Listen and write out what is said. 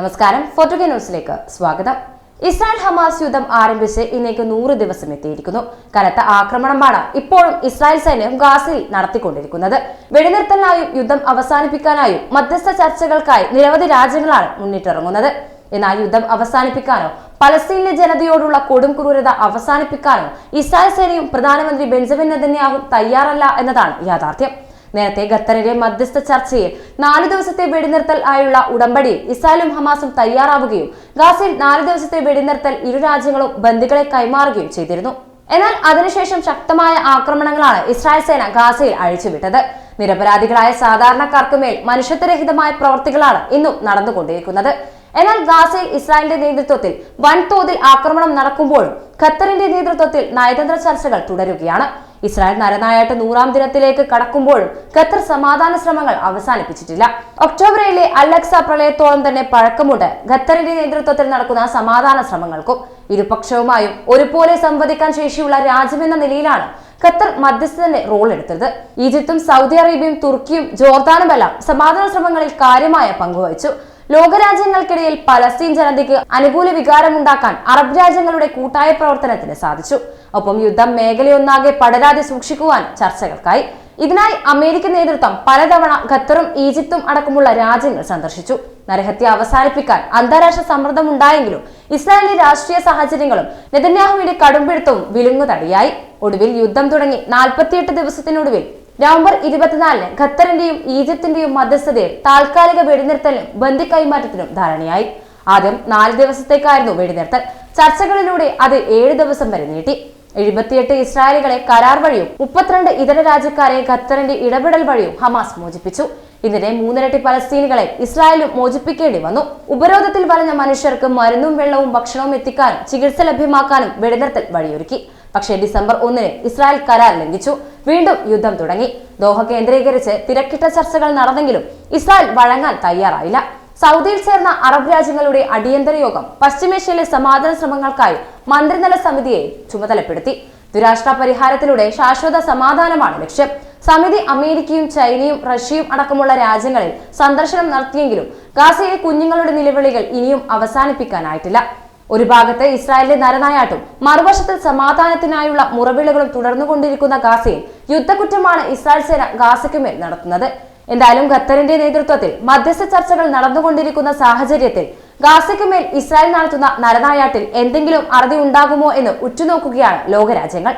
നമസ്കാരം. ഫോർട്ടുഗ ന്യൂസിലേക്ക് സ്വാഗതം. ഇസ്രായേൽ ഹമാസ് യുദ്ധം ആരംഭിച്ച് ഇന്നേക്ക് നൂറ് ദിവസം എത്തിയിരിക്കുന്നു. കനത്ത ആക്രമണമാണ് ഇപ്പോഴും ഇസ്രായേൽ സൈന്യം ഗാസയിൽ നടത്തിക്കൊണ്ടിരിക്കുന്നത്. വെടിനിർത്തലിനായും യുദ്ധം അവസാനിപ്പിക്കാനായും മധ്യസ്ഥ ചർച്ചകൾക്കായി നിരവധി രാജ്യങ്ങളാണ് മുന്നിട്ടിറങ്ങുന്നത്. എന്നാൽ യുദ്ധം അവസാനിപ്പിക്കാനോ പലസ്തീനിലെ ജനതയോടുള്ള കൊടും ക്രൂരത അവസാനിപ്പിക്കാനോ ഇസ്രായേൽ സേനയും പ്രധാനമന്ത്രി ബെഞ്ചമിൻ നെതന്യാഹും തയ്യാറല്ല എന്നതാണ് യാഥാർത്ഥ്യം. നേരത്തെ ഖത്തറിലെ മധ്യസ്ഥ ചർച്ചയിൽ നാല് ദിവസത്തെ വെടിനിർത്തൽ ആയുള്ള ഉടമ്പടിയിൽ ഇസ്രായേലും ഹമാസും തയ്യാറാവുകയും ഗാസയിൽ നാല് ദിവസത്തെ വെടിനിർത്തൽ ഇരു രാജ്യങ്ങളും ബന്ദികളെ കൈമാറുകയും ചെയ്തിരുന്നു. എന്നാൽ അതിനുശേഷം ശക്തമായ ആക്രമണങ്ങളാണ് ഇസ്രായേൽ സേന ഗാസയിൽ അഴിച്ചുവിട്ടത്. നിരപരാധികളായ സാധാരണക്കാർക്ക് മേൽ മനുഷ്യത്വരഹിതമായ പ്രവർത്തികളാണ് ഇന്നും നടന്നുകൊണ്ടിരിക്കുന്നത്. എന്നാൽ ഗാസയിൽ ഇസ്രായേലിന്റെ നേതൃത്വത്തിൽ വൻതോതിൽ ആക്രമണം നടക്കുമ്പോഴും ഖത്തറിന്റെ നേതൃത്വത്തിൽ നയതന്ത്ര ചർച്ചകൾ തുടരുകയാണ്. ഇസ്രായേൽ നരനായാട്ട് നൂറാം ദിനത്തിലേക്ക് കടക്കുമ്പോഴും ഖത്തർ സമാധാന ശ്രമങ്ങൾ അവസാനിപ്പിച്ചിട്ടില്ല. ഒക്ടോബർ ഏഴിലെ അലക്സ പ്രളയത്തോളം തന്നെ പഴക്കമുണ്ട് ഖത്തറിന്റെ നേതൃത്വത്തിൽ നടക്കുന്ന സമാധാന ശ്രമങ്ങൾക്കും. ഇരുപക്ഷവുമായും ഒരുപോലെ സംവദിക്കാൻ ശേഷിയുള്ള രാജ്യമെന്ന നിലയിലാണ് ഖത്തർ മധ്യസ്ഥന്റെ റോൾ എടുത്തത്. ഈജിപ്തും സൗദി അറേബ്യയും തുർക്കിയും ജോർദാനുമെല്ലാം സമാധാന ശ്രമങ്ങളിൽ കാര്യമായ പങ്കുവഹിച്ചു. ലോകരാജ്യങ്ങൾക്കിടയിൽ പലസ്തീൻ ജനതയ്ക്ക് അനുകൂല വികാരമുണ്ടാക്കാൻ അറബ് രാജ്യങ്ങളുടെ കൂട്ടായ പ്രവർത്തനത്തിന് സാധിച്ചു. ഒപ്പം യുദ്ധം മേഖലയൊന്നാകെ പടരാതെ സൂക്ഷിക്കുവാൻ ചർച്ചകൾക്കായി. ഇതിനായി അമേരിക്കൻ നേതൃത്വം പലതവണ ഖത്തറും ഈജിപ്തും അടക്കമുള്ള രാജ്യങ്ങൾ സന്ദർശിച്ചു. നരഹത്യ അവസാനിപ്പിക്കാൻ അന്താരാഷ്ട്ര സമ്മർദ്ദം ഉണ്ടായെങ്കിലും ഇസ്രായേലി രാഷ്ട്രീയ സാഹചര്യങ്ങളും നെതന്യാഹുവിന്റെ കടുംപിടുത്തവും വിലുങ്ങുതടിയായി. ഒടുവിൽ യുദ്ധം തുടങ്ങി നാൽപ്പത്തിയെട്ട് ദിവസത്തിനൊടുവിൽ നവംബർ ഇരുപത്തിനാലിന് ഖത്തറിന്റെയും ഈജിപ്തിന്റെയും മധ്യസ്ഥതയിൽ താൽക്കാലിക വെടിനിർത്തലിനും ബന്ദി കൈമാറ്റത്തിനും ധാരണയായി. ആദ്യം നാല് ദിവസത്തേക്കായിരുന്നു വെടിനിർത്തൽ. ചർച്ചകളിലൂടെ അത് ഏഴ് ദിവസം വരെ നീട്ടി. എഴുപത്തിയെട്ട് ഇസ്രായേലികളെ കരാർ വഴിയും മുപ്പത്തിരണ്ട് ഇതര രാജ്യക്കാരെ ഖത്തറിന്റെ ഇടപെടൽ വഴിയും ഹമാസ് മോചിപ്പിച്ചു. ഇതിനെ മൂന്നിരട്ടി പലസ്തീനികളെ ഇസ്രായേലും മോചിപ്പിക്കേണ്ടി വന്നു. ഉപരോധത്തിൽ വലഞ്ഞ മനുഷ്യർക്ക് മരുന്നും വെള്ളവും ഭക്ഷണവും എത്തിക്കാനും ചികിത്സ ലഭ്യമാക്കാനും വെടിനിർത്തൽ വഴിയൊരുക്കി. പക്ഷേ ഡിസംബർ ഒന്നിന് ഇസ്രായേൽ കരാർ ലംഘിച്ചു. വീണ്ടും യുദ്ധം തുടങ്ങി. ദോഹ കേന്ദ്രീകരിച്ച് തിരക്കിട്ട ചർച്ചകൾ നടന്നെങ്കിലും ഇസ്രായേൽ വഴങ്ങാൻ തയ്യാറായില്ല. സൗദിയിൽ ചേർന്ന അറബ് രാജ്യങ്ങളുടെ അടിയന്തര യോഗം പശ്ചിമേഷ്യയിലെ സമാധാന ശ്രമങ്ങൾക്കായി മന്ത്രിതല സമിതിയെ ചുമതലപ്പെടുത്തി. ദുരാഷ്ട്ര പരിഹാരത്തിലൂടെ ശാശ്വത സമാധാനമാണ് ലക്ഷ്യം. സമിതി അമേരിക്കയും ചൈനയും റഷ്യയും അടക്കമുള്ള രാജ്യങ്ങളിൽ സന്ദർശനം നടത്തിയെങ്കിലും ഗാസയിലെ കുഞ്ഞുങ്ങളുടെ നിലവിളികൾ ഇനിയും അവസാനിപ്പിക്കാനായിട്ടില്ല. ഒരു ഭാഗത്ത് ഇസ്രായേലിന്റെ നരനായാട്ടും മറുവശത്ത് സമാധാനത്തിനായുള്ള മുറവിളികളും തുടർന്നുകൊണ്ടിരിക്കുന്ന ഗാസയിൽ യുദ്ധക്കുറ്റമാണ് ഇസ്രായേൽ സേന ഗാസയ്ക്കുമേൽ നടത്തുന്നത്. എന്തായാലും ഖത്തറിന്റെ നേതൃത്വത്തിൽ മധ്യസ്ഥ ചർച്ചകൾ നടന്നുകൊണ്ടിരിക്കുന്ന സാഹചര്യത്തിൽ ഗാസയ്ക്ക് മേൽ ഇസ്രായേൽ നടത്തുന്ന നരനായാട്ടിൽ എന്തെങ്കിലും അറുതി ഉണ്ടാകുമോ എന്ന് ഉറ്റുനോക്കുകയാണ് ലോകരാജ്യങ്ങൾ.